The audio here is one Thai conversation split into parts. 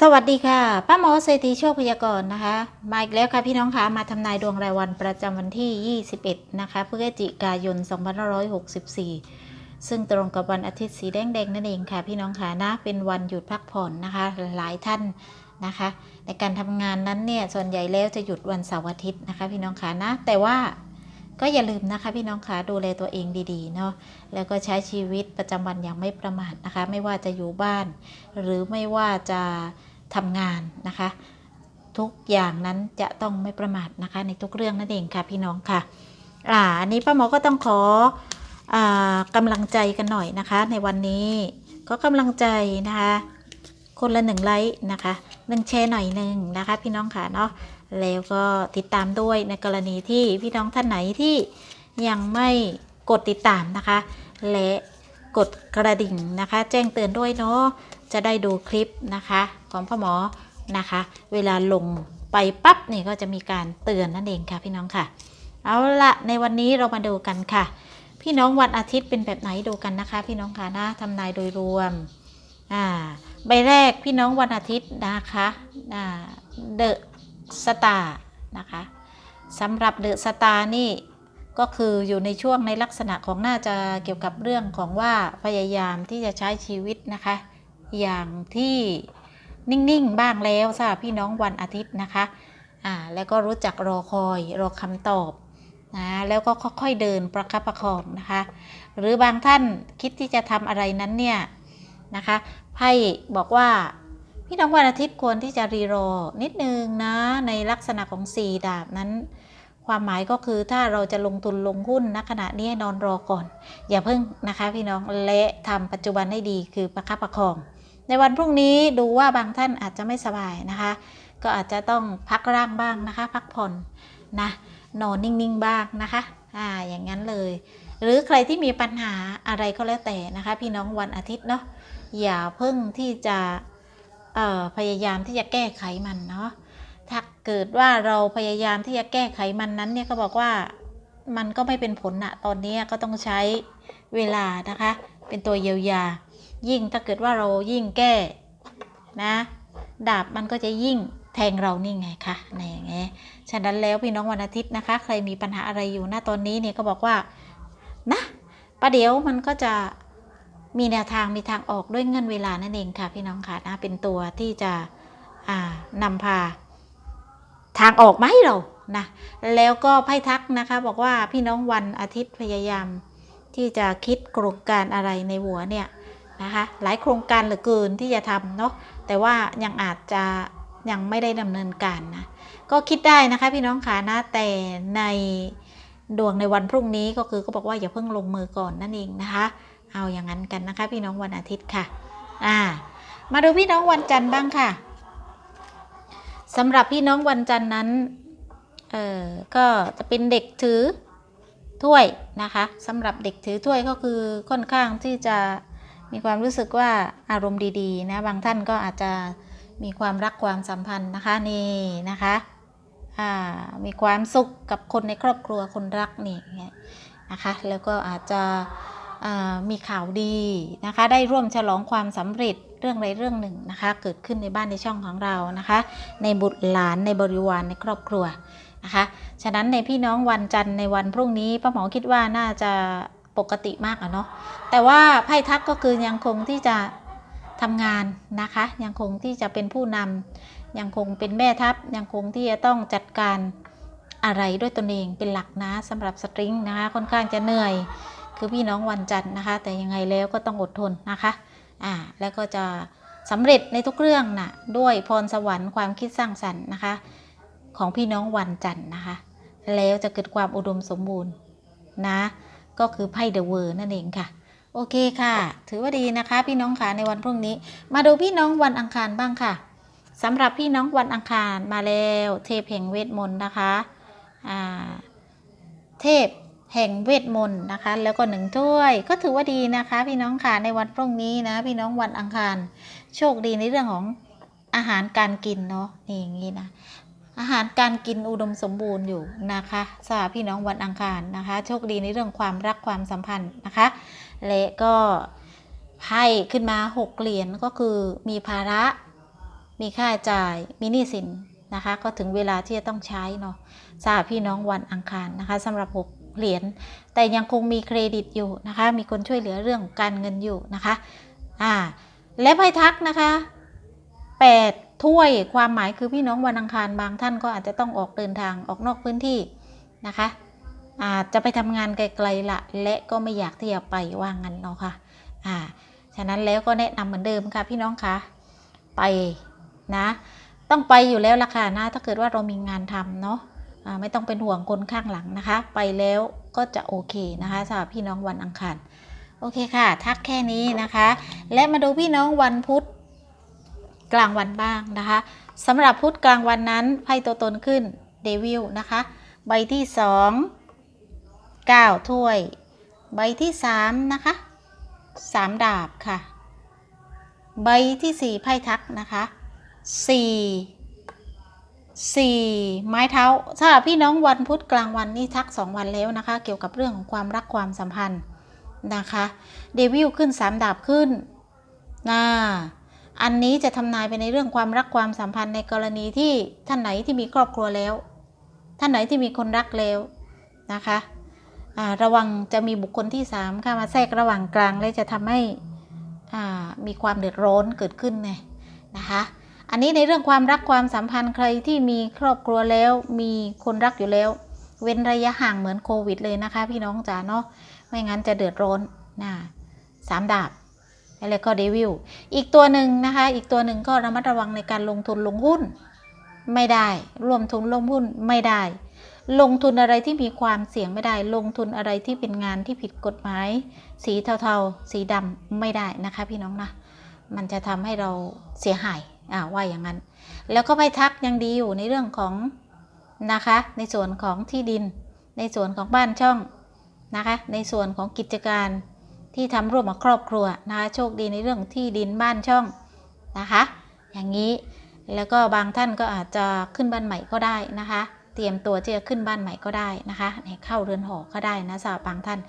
สวัสดีค่ะ ป้าหมอเศรษฐีโชคพยากรณ์นะคะ มาอีกแล้วค่ะพี่น้องคะมาทำนายดวงรายวันประจำวันที่ 21 นะคะพฤศจิกายน 2564 ซึ่งตรงกับวันอาทิตย์สีแดงๆ นั่นเองค่ะ พี่น้องคะนะ เป็นวันหยุดพักผ่อนนะคะ หลายท่านนะคะ ในการทำงานนั้นเนี่ยส่วนใหญ่แล้วจะหยุดวันเสาร์อาทิตย์นะคะ พี่น้องคะนะ แต่ว่าก็อย่าลืมนะคะพี่น้องคะดูแลตัวเองดีๆเนาะแล้วก็ใช้ชีวิตประจำวันอย่างไม่ประมาทนะคะ ไม่ว่าจะอยู่บ้าน หรือไม่ว่าจะ ทำงานนะคะ ทุกอย่างนั้นจะต้องไม่ประมาทนะคะ ในทุกเรื่องนั่นเองค่ะพี่น้องค่ะอ่าอันนี้ป้าหมอก็ต้องขออ่ากำลังใจกันหน่อยนะคะ ในวันนี้ก็กำลังใจนะคะ คนละหนึ่งไลค์นะคะหนึ่งแชร์หน่อยหนึ่งนะคะ พี่น้องค่ะเนาะแล้วก็ติดตามด้วยในกรณีที่พี่น้องท่านไหนที่ยังไม่กดติดตามนะคะ และกดกระดิ่งนะคะ แจ้งเตือนด้วยเนาะ จะได้ดูคลิปนะคะของพ่อหมอนะคะ เวลาลงไปปั๊บนี่ก็จะมีการเตือนนั่นเองค่ะพี่น้องค่ะ เอาละในวันนี้เรามาดูกันค่ะ พี่น้องวันอาทิตย์เป็นแบบไหนดูกันนะคะ พี่น้องค่ะนะทำนายโดยรวมอ่าใบแรกพี่น้องวันอาทิตย์นะคะอ่าเดอะสตาร์นะคะสำหรับเดอะสตาร์นี่ก็คืออยู่ในช่วงในลักษณะของน่าจะเกี่ยวกับเรื่องของว่าพยายามที่จะใช้ชีวิตนะคะ อย่างที่นิ่ง ๆ บ้างแล้วสำหรับพี่น้องวันอาทิตย์นะคะอ่าแล้วก็รู้จักรอคอยรอคำตอบนะแล้วก็ค่อยๆเดินประคับประคองนะคะ หรือบางท่านคิดที่จะทำอะไรนั้นเนี่ยนะคะไพ่บอกว่าพี่น้องวันอาทิตย์ควรที่จะรีรอนิดนึงนะในลักษณะของสี่ดาบนั้น ความหมายก็คือถ้าเราจะลงทุนลงหุ้นณขณะนี้นอนรอก่อน อย่าเพิ่งนะคะพี่น้องและทำปัจจุบันให้ดีคือประคับประคอง ในวันพรุ่งนี้ดูว่าบางท่านอาจจะไม่สบายนะคะ ก็อาจจะต้องพักร่างบ้างนะคะ พักผ่อนนะนอนนิ่งๆบ้างนะคะอ่าอย่างนั้นเลย หรือใครที่มีปัญหาอะไรก็แล้วแต่นะคะ พี่น้องวันอาทิตย์เนาะอย่าเพิ่งที่จะพยายามที่จะแก้ไขมันเนาะถ้าเกิดว่าเราพยายามที่จะแก้ไขมันนั้นเนี่ยก็บอกว่ามันก็ไม่เป็นผลอะตอนนี้ก็ต้องใช้เวลานะคะ เป็นตัวเยียวยา ยิ่งถ้าเกิดว่าเรายิ่งแก้นะดาบมันก็จะยิ่งแทงเรานี่ไงคะในอย่างเงี้ยฉะนั้นแล้วพี่น้องวันอาทิตย์นะคะ ใครมีปัญหาอะไรอยู่หน้าตอนนี้เนี่ยก็บอกว่านะประเดี๋ยวมันก็จะมีแนวทางมีทางออกด้วยเงื่อนเวลานั่นเองค่ะ พี่น้องค่ะนะเป็นตัวที่จะนำพา ทางออกมาให้เรานะแล้วก็ไพ่ทักนะคะ บอกว่าพี่น้องวันอาทิตย์พยายามที่จะคิดโครงการอะไรในหัวเนี่ย นะคะหลายโครงการเหลือเกินที่จะทำเนาะแต่ว่ายังอาจจะยังไม่ได้ดำเนินการนะก็คิดได้นะคะพี่น้องขานะแต่ในดวงในวันพรุ่งนี้ก็คือก็บอกว่าอย่าเพิ่งลงมือก่อนนั่นเองนะคะ เอาอย่างนั้นกันนะคะ พี่น้องวันอาทิตย์ค่ะอ่ามาดูพี่น้องวันจันทร์บ้างค่ะสำหรับพี่น้องวันจันทร์นั้นเออก็จะเป็นเด็กถือถ้วยนะคะสำหรับเด็กถือถ้วยก็คือค่อนข้างที่จะ มีความรู้สึกว่าอารมณ์ดีๆนะบางท่านก็อาจจะมีความรักความสัมพันธ์นะคะนี่นะคะมีความสุขกับคนในครอบครัวคนรักนี่นะคะแล้วก็อาจจะมีข่าวดีนะคะได้ร่วมฉลองความสำเร็จเรื่องใดเรื่องหนึ่งนะคะเกิดขึ้นในบ้านในช่องของเรานะคะ ในบุตรหลานในบริวารในครอบครัวนะคะฉะนั้นในพี่น้องวันจันทร์ในวันพรุ่งนี้ป้าหมอคิดว่าน่าจะ ปกติมากอะเนาะแต่ว่าไพ่ทักก็คือยังคงที่จะทำงานนะคะ ยังคงที่จะเป็นผู้นำยังคงเป็นแม่ทัพ ยังคงที่จะต้องจัดการอะไรด้วยตนเองเป็นหลักนะสำหรับสตริงนะคะค่อนข้างจะเหนื่อย คือพี่น้องวันจันทร์นะคะ แต่ยังไงแล้วก็ต้องอดทนนะคะอ่าแล้วก็จะสำเร็จในทุกเรื่องนะด้วยพรสวรรค์ความคิดสร้างสรรค์นะคะ ของพี่น้องวันจันทร์นะคะ แล้วจะเกิดความอุดมสมบูรณ์นะ ก็คือไพ่เดอะเวอร์นั่นเองค่ะ โอเคค่ะ ถือว่าดีนะคะ พี่น้องค่ะในวันพรุ่งนี้ มาดูพี่น้องวันอังคารบ้างค่ะสำหรับพี่น้องวันอังคารมาแล้วเทพแห่งเวทมนต์นะคะอ่าเทพแห่งเวทมนต์นะคะ แล้วก็หนึ่งถ้วยก็ถือว่าดีนะคะ พี่น้องค่ะในวันพรุ่งนี้นะ พี่น้องวันอังคาร โชคดีในเรื่องของอาหารการกินเนาะนี่อย่างนี้นะ อาหารการกินอุดมสมบูรณ์อยู่นะคะสำหรับพี่น้องวันอังคารนะคะ โชคดีในเรื่องความรักความสัมพันธ์นะคะ และก็ไพ่ขึ้นมาหกเหรียญก็คือมีภาระ มีค่าจ่าย มีหนี้สินนะคะ ก็ถึงเวลาที่จะต้องใช้เนาะทราพี่น้องวันอังคารนะคะสำหรับหกเหรียญแต่ยังคงมีเครดิตอยู่นะคะ มีคนช่วยเหลือเรื่องการเงินอยู่นะคะ อ่า และไพ่ทักนะคะ แปดถ้วยความหมายคือพี่น้องวันอังคารบางท่านก็อาจจะต้องออกเดินทางออกนอกพื้นที่นะคะอาจจะไปทำงานไกลๆละและก็ไม่อยากที่จะไปว่างั้นเนาะค่ะอ่าฉะนั้นแล้วก็แนะนำเหมือนเดิมค่ะพี่น้องคะไปนะ ต้องไปอยู่แล้วล่ะค่ะนะถ้าเกิดว่าเรามีงานทำเนาะอ่าไม่ต้องเป็นห่วงคนข้างหลังนะคะ ไปแล้วก็จะโอเคนะคะสำหรับพี่น้องวันอังคารโอเคค่ะ ทักแค่นี้นะคะ และมาดูพี่น้องวันพุธ กลางวันบ้างนะคะสำหรับพุธกลางวันนั้นไพ่ตัวตนขึ้นเดวิลนะคะ ใบที่สองเก้าถ้วย ใบที่สามนะคะสามดาบค่ะ ใบที่สี่ไพ่ทักนะคะสี่สี่ไม้เท้าสำหรับพี่น้องวันพุธกลางวันนี่ทักสองวันแล้วนะคะ เกี่ยวกับเรื่องของความรักความสัมพันธ์นะคะ เดวิลขึ้นสามดาบขึ้นหนะ อันนี้จะทำนายไปในเรื่องความรักความสัมพันธ์ในกรณีที่ท่านไหนที่มีครอบครัวแล้ว ท่านไหนที่มีคนรักแล้วนะคะระวังจะมีบุคคลที่สามเข้ามาแทรกระหว่างกลางและจะทำให้มีความเดือดร้อนเกิดขึ้นไงนะคะอันนี้ในเรื่องความรักความสัมพันธ์ใครที่มีครอบครัวแล้วมีคนรักอยู่แล้ว เว้นระยะห่างเหมือนโควิดเลยนะคะ พี่น้องจ๋าเนาะไม่งั้นจะเดือดร้อนนะสามดาบ แล้วก็เดวิลอีกตัวหนึ่งนะคะ อีกตัวหนึ่งก็ระมัดระวังในการลงทุนลงหุ้น ไม่ได้รวมทุนลงหุ้นไม่ได้ ลงทุนอะไรที่มีความเสี่ยงไม่ได้ ลงทุนอะไรที่เป็นงานที่ผิดกฎหมาย สีเทาๆ สีดำไม่ได้นะคะพี่น้องนะ มันจะทำให้เราเสียหายอ่าว่าอย่างนั้น แล้วก็ไปทักยังดีอยู่ในเรื่องของนะคะ ในส่วนของที่ดิน ในส่วนของบ้านช่องนะคะ ในส่วนของกิจการ ที่ทำร่วมกับครอบครัวนะคะโชคดีในเรื่องที่ดินบ้านช่องนะคะ อย่างนี้แล้วก็บางท่านก็อาจจะขึ้นบ้านใหม่ก็ได้นะคะ เตรียมตัวที่จะขึ้นบ้านใหม่ก็ได้นะคะในเข้าเรือนหอก็ได้นะสำหรับางท่าน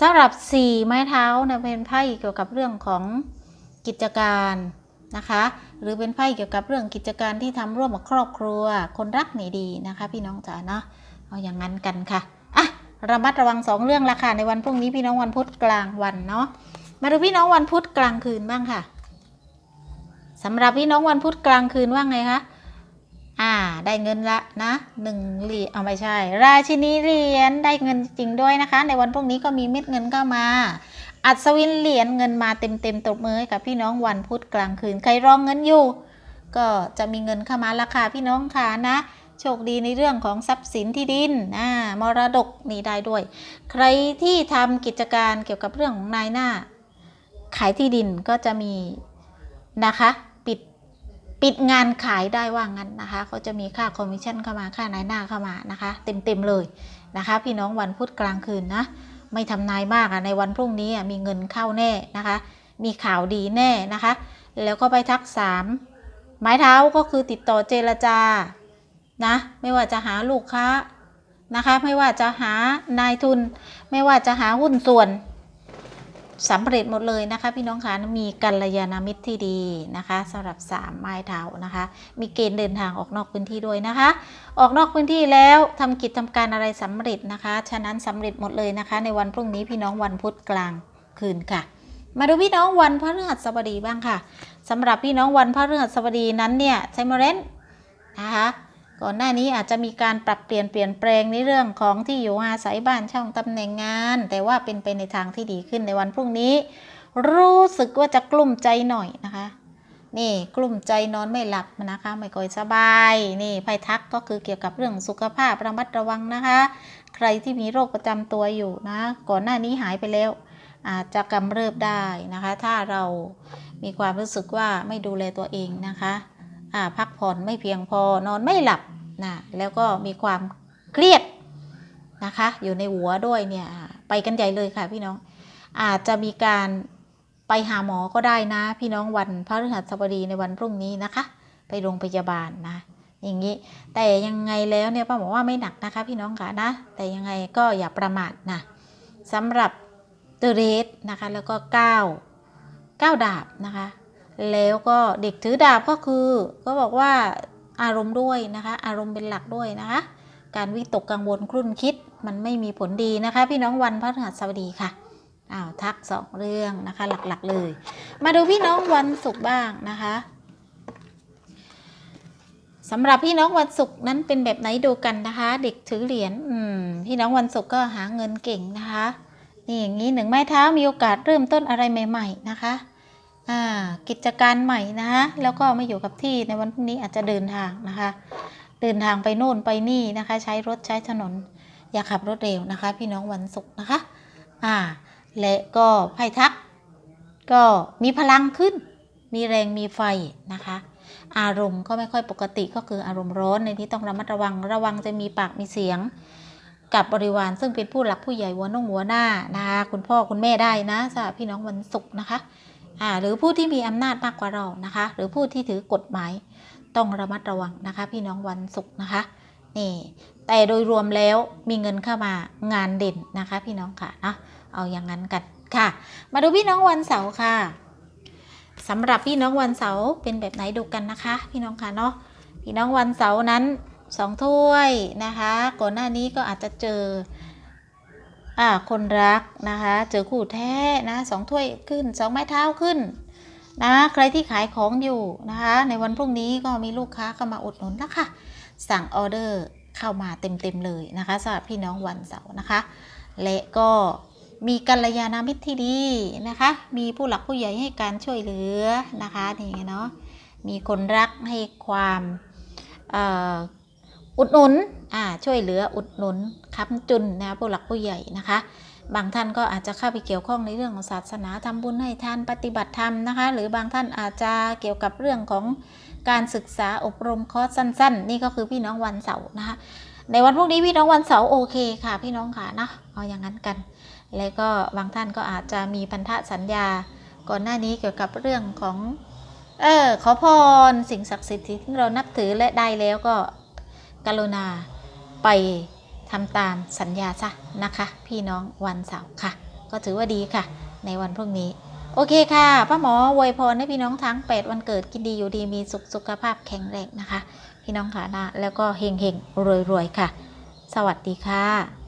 สำหรับสี่ไม้เท้านี่ยเป็นไพ่เกี่ยวกับเรื่องของกิจการนะคะ หรือเป็นไพ่เกี่ยวกับเรื่องกิจการที่ทำร่วมกับครอบครัว คนรักนี่ดีนะคะ พี่น้องจ๋าเนาะเอาอย่างนั้นกันค่ะ ระมัดระวังสองเรื่องละค่ะในวันพรุ่งนี้พี่น้องวันพุธกลางวันเนาะมาดูพี่น้องวันพุธกลางคืนบ้างค่ะสำหรับพี่น้องวันพุธกลางคืนว่าไงคะอ่า ได้เงินละนะหนึ่งเหรียญเอาไม่ใช่ ราชินีเหรียญได้เงินจริงด้วยนะคะ ในวันพรุ่งนี้ก็มีเม็ดเงินเข้ามา อัศวินเหรียญเงินมาเต็มเต็มตบมือกับพี่น้องวันพุธกลางคืนใครรองเงินอยู่ ก็จะมีเงินเข้ามาราคาพี่น้องค่ะนะ โชคดีในเรื่องของทรัพย์สินที่ดินอ่ามรดกนี่ได้ด้วย ใครที่ทำกิจการเกี่ยวกับเรื่องของนายหน้า ขายที่ดินก็จะมีนะคะปิดปิดงานขายได้ว่างั้นนะคะเขาจะมีค่าคอมมิชชั่นเข้ามาค่านายหน้าเข้ามานะคะ เต็มเต็มเลยนะคะ พี่น้องวันพุธกลางคืนนะไม่ทำนายมากอะในวันพรุ่งนี้มีเงินเข้าแน่นะคะ มีข่าวดีแน่นะคะ แล้วก็ไปทักสามไม้เท้าก็คือติดต่อเจรจา นะไม่ว่าจะหาลูกค้านะคะไม่ว่าจะหานายทุน ไม่ว่าจะหาหุ้นส่วนสำเร็จหมดเลยนะคะ พี่น้องคะมีกัลยาณมิตรที่ดีนะคะสำหรับสามไม้เท้านะคะ มีเกณฑ์เดินทางออกนอกพื้นที่ด้วยนะคะ ออกนอกพื้นที่แล้วทำกิจทำการอะไรสำเร็จนะคะ ฉะนั้นสำเร็จหมดเลยนะคะ ในวันพรุ่งนี้พี่น้องวันพุธกลางคืนค่ะ มาดูพี่น้องวันพฤหัสบดีบ้างค่ะสำหรับพี่น้องวันพฤหัสบดีนั้นเนี่ยไซมเรนนะคะ ก่อนหน้านี้อาจจะมีการปรับเปลี่ยนเปลี่ยนแปลงในเรื่องของที่อยู่อาศัยบ้านช่องตำแหน่งงาน แต่ว่าเป็นไปในทางที่ดีขึ้นในวันพรุ่งนี้ รู้สึกว่าจะกลุ้มใจหน่อยนะคะนี่กลุ่มใจนอนไม่หลับนะคะไม่ค่อยสบายนี่ภัยทักก็คือเกี่ยวกับเรื่องสุขภาพระมัดระวังนะคะ ใครที่มีโรคประจำตัวอยู่นะ ก่อนหน้านี้หายไปแล้ว อาจจะกำเริบได้นะคะ ถ้าเรามีความรู้สึกว่าไม่ดูแลตัวเองนะคะ พักผ่อนไม่เพียงพอนอนไม่หลับนะแล้วก็มีความเครียดนะคะ อยู่ในหัวด้วยเนี่ยไปกันใหญ่เลยค่ะพี่น้อง อาจจะมีการไปหาหมอก็ได้นะ พี่น้องวันพฤหัสบดีในวันพรุ่งนี้นะคะ ไปโรงพยาบาลนะ อย่างนี้ แต่ยังไงแล้วเนี่ยป้าบอกว่าไม่หนักนะคะ พี่น้องค่ะนะ แต่ยังไงก็อย่าประมาทนะสำหรับเดเรสนะคะ แล้วก็9 9ดาบนะคะ แล้วก็เด็กถือดาบก็คือ ก็บอกว่าอารมณ์ด้วยนะคะ อารมณ์เป็นหลักด้วยนะคะ การวิตกกังวลครุ่นคิดมันไม่มีผลดีนะคะ พี่น้องวันพฤหัสบดีค่ะอ้าวทักสองเรื่องนะคะหลักๆเลย มาดูพี่น้องวันศุกร์บ้างนะคะสำหรับพี่น้องวันศุกร์นั้นเป็นแบบไหนดูกันนะคะ เด็กถือเหรียญอืมพี่น้องวันศุกร์ก็หาเงินเก่งนะคะนี่อย่างนี้หนึ่งไม้เท้ามีโอกาสเริ่มต้นอะไรใหม่ ๆ นะคะ กิจการใหม่นะคะแล้วก็ไม่อยู่กับที่ในวันพรุ่งนี้อาจจะเดินทางนะคะ เดินทางไปโน่นไปนี่นะคะ ใช้รถใช้ถนน อย่าขับรถเร็วนะคะ พี่น้องวันศุกร์นะคะ อ่า และก็ไพ่ทัก ก็มีพลังขึ้น มีแรงมีไฟนะคะ อารมณ์ก็ไม่ค่อยปกติก็คืออารมณ์ร้อนในที่ต้องระมัดระวังระวังจะมีปากมีเสียงกับบริวารซึ่งเป็นผู้หลักผู้ใหญ่หัวน้องหัวหน้านะคะคุณพ่อคุณแม่ได้นะสำหรับพี่น้องวันศุกร์นะคะ หรือผู้ที่มีอำนาจมากกว่าเรานะคะ หรือผู้ที่ถือกฎหมายต้องระมัดระวังนะคะ พี่น้องวันศุกร์นะคะนี่แต่โดยรวมแล้วมีเงินเข้ามางานเด่นนะคะ พี่น้องค่ะเนาะเอาอย่างนั้นกันค่ะ มาดูพี่น้องวันเสาร์ค่ะสำหรับพี่น้องวันเสาร์เป็นแบบไหนดูกันนะคะ พี่น้องค่ะเนาะพี่น้องวันเสาร์นั้นสองถ้วยนะคะ ก่อนหน้านี้ก็อาจจะเจอ อ่าคนรักนะคะ เจอคู่แท้นะสองถ้วยขึ้นสองไม้เท้าขึ้นนะใครที่ขายของอยู่นะคะ ในวันพรุ่งนี้ก็มีลูกค้าเข้ามาอุดหนุนนะคะ สั่งออเดอร์เข้ามาเต็มๆเลยนะคะสำหรับพี่น้องวันเสาร์นะคะ และก็มีกัลยาณมิตรที่ดีนะคะ มีผู้หลักผู้ใหญ่ให้การช่วยเหลือนะคะนี่เนาะมีคนรักให้ความเอุดหนุนอ่าช่วยเหลืออุดหนุนค้ำจุนนะผู้หลักผู้ใหญ่นะคะ บางท่านก็อาจจะเข้าไปเกี่ยวข้องในเรื่องของศาสนาทำบุญให้ทานปฏิบัติธรรมนะคะ หรือบางท่านอาจจะเกี่ยวกับเรื่องของการศึกษาอบรมคอร์สสั้น ๆ นี่ก็คือพี่น้องวันเสาร์นะคะ ในวันพรุ่งนี้พี่น้องวันเสาร์โอเคค่ะ พี่น้องค่ะนะเอาอย่างนั้นกัน แล้วก็บางท่านก็อาจจะมีพันธสัญญา ก่อนหน้านี้เกี่ยวกับเรื่องของเออขอพรสิ่งศักดิ์สิทธิ์ที่เรานับถือและได้แล้วก็ กรุณาไปทำตามสัญญาซะนะคะ พี่น้องวันเสาร์ค่ะ ก็ถือว่าดีค่ะ ในวันพรุ่งนี้ โอเคค่ะป้าหมออวยพรให้พี่น้องทั้ง 8 วันเกิดกินดีอยู่ดีมีสุขสุขภาพแข็งแรงนะคะ พี่น้องค่ะนะแล้วก็เฮงเฮงรวยรวยค่ะ สวัสดีค่ะ